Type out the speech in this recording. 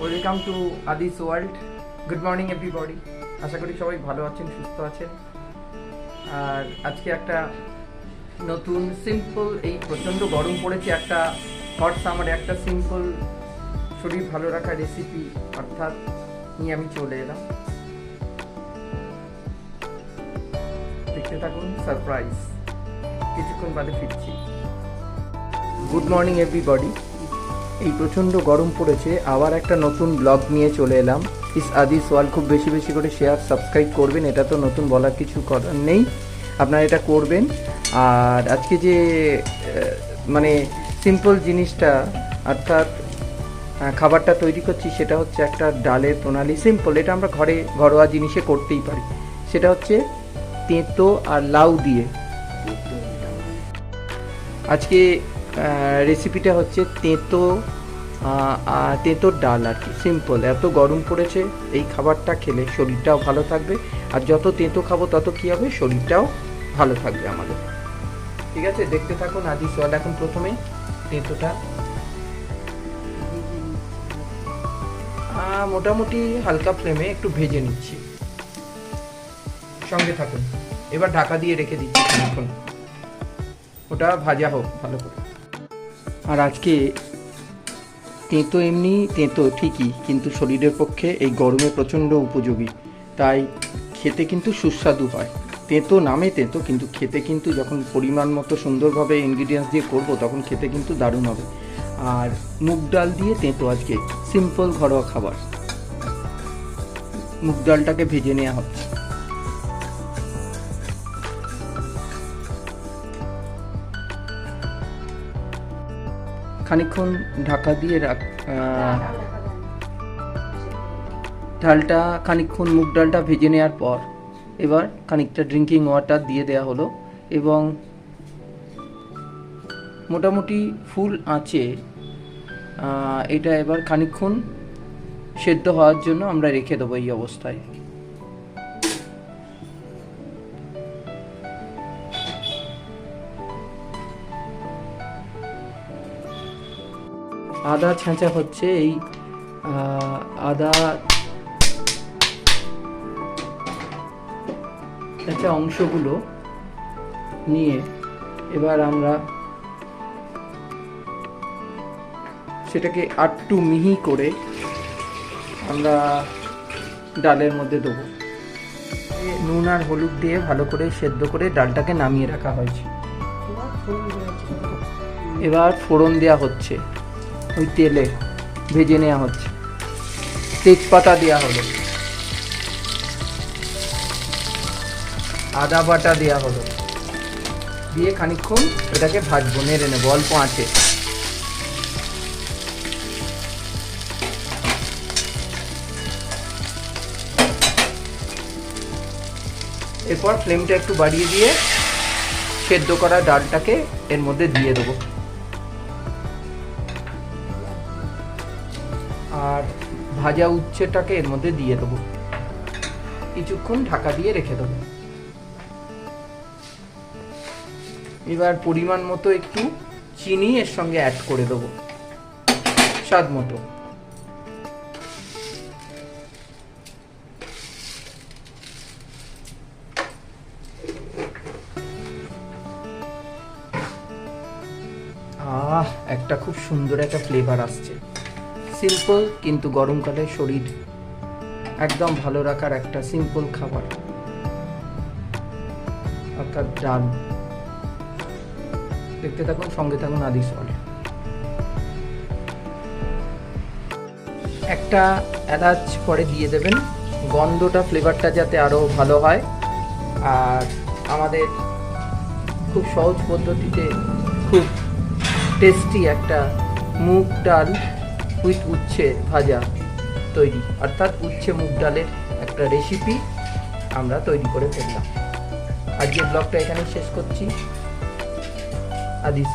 Welcome to Adis world good morning everybody আশা করি সবাই ভালো আছেন, সুস্থ আছেন। আর আজকে একটা নতুন সিম্পল এই প্রচণ্ড গরম পড়েছে একটা হট সামারে একটা সিম্পল শরীর ভালো রাখার রেসিপি অর্থাৎ নিয়ে আমি চলে এলাম। দেখতে থাকুন সারপ্রাইজ কিছুক্ষণ বাদে ফিরছি। গুড মর্নিং এভরিবডি এই প্রচণ্ড গরম পড়েছে, আবার একটা নতুন ব্লগ নিয়ে চলে এলাম। ইস আদিস ওয়াল খুব বেশি বেশি করে শেয়ার সাবস্ক্রাইব করবেন, এটা তো নতুন বলার কিছু করার নেই। আপনারা এটা করবেন। আর আজকে যে মানে সিম্পল জিনিসটা, অর্থাৎ খাবারটা তৈরি করছি, সেটা হচ্ছে একটা ডালের প্রণালী। সিম্পল এটা আমরা ঘরে ঘরোয়া জিনিসে করতেই পারি। সেটা হচ্ছে তেঁতো আর লাউ দিয়ে। আজকে রেসিপিটা হচ্ছে তেঁতো তেঁতোর ডাল আর কি। সিম্পল এত গরম পড়েছে, এই খাবারটা খেলে শরীরটাও ভালো থাকবে। আর যত তেঁতো খাব, তত কী হবে? শরীরটাও ভালো থাকবে আমাদের। ঠিক আছে? দেখতে থাকুন, আদি সোয়াল। এখন প্রথমে তেঁতোটা। মোটামুটি হালকা ফ্লেমে একটু ভেজে নিচ্ছি। সঙ্গে থাকুন। এবার ঢাকা দিয়ে রেখে দিচ্ছি এখন ওটা ভাজা হোক, ভালো করে। আর আজকে তেঁতো এমনি তেঁতো, ঠিকই, কিন্তু শরীরের পক্ষে এই গরমে প্রচণ্ড উপযোগী। তাই খেতে কিন্তু সুস্বাদু হয়। তেঁতো নামে তেঁতো, কিন্তু খেতে কিন্তু যখন পরিমাণ মতো সুন্দরভাবে ইনগ্রিডিয়েন্টস দিয়ে করব, তখন খেতে কিন্তু দারুণ হবে। আর মুগ ডাল দিয়ে তেঁতো আজকে সিম্পল ঘরোয়া খাবার। মুগ ডালটাকে ভেজে নেওয়া হচ্ছে। খানিকক্ষণ ঢাকা দিয়ে রাখ ডালটা খানিকক্ষণ মুগ ডালটা ভেজে নেওয়ার পর এবার খানিকটা ড্রিঙ্কিং ওয়াটার দিয়ে দেওয়া হলো এবং মোটামুটি ফুল আঁচে এটা এবার খানিকক্ষণ সেদ্ধ হওয়ার জন্য আমরা রেখে দেবো এই অবস্থায়। আদা ছেঁচা হচ্ছে এই আদা ছেঁচা অংশগুলো নিয়ে এবার আমরা সেটাকে আটটু মিহি করে আমরা ডালের মধ্যে দেবো। নুন আর হলুদ দিয়ে ভালো করে সেদ্ধ করে ডালটাকে নামিয়ে রাখা হয়েছে। এবার ফোড়ন দেওয়া হচ্ছে। ওই তেলে ভেজে নেওয়া হচ্ছে। তেজপাতা দেওয়া হলো। আদা বাটা দেওয়া হলো। দিয়ে খানিকক্ষণ এটাকে ভাজবো, নেড়ে নেব, অল্প আঁচে। এরপর ফ্লেমটা একটু বাড়িয়ে দিয়ে সেদ্ধ করা ডালটাকে এর মধ্যে দিয়ে দেবো। আর ভাজা উচ্ছেটাকে এর মধ্যে দিয়ে দেবো। কিছুক্ষণ ঢাকা দিয়ে রেখে দেবো। এবার পরিমাণ মতো একটু চিনি এর সঙ্গে অ্যাড করে দেবো। স্বাদ মতো। আহ, একটা খুব সুন্দর একটা ফ্লেভার আসছে। সিম্পল কিন্তু গরমকালে শরীর একদম ভালো রাখার একটা সিম্পল খাবার। অর্থাৎ ডাল। দেখতে থাকুন, সঙ্গে থাকুন আদি সলে একটা এলাচ পরে দিয়ে দেবেন। গন্ধটা ফ্লেভারটা যাতে আরও ভালো হয়। আর আমাদের খুব সহজ পদ্ধতিতে খুব টেস্টি একটা মুগ ডাল উইথ উচ্ছে ভাজা তৈরি। অর্থাৎ উচ্ছে মুগ ডালের একটা রেসিপি আমরা তৈরি করে ফেললাম। আজকের ব্লগটা এখানে শেষ করছি। আদিস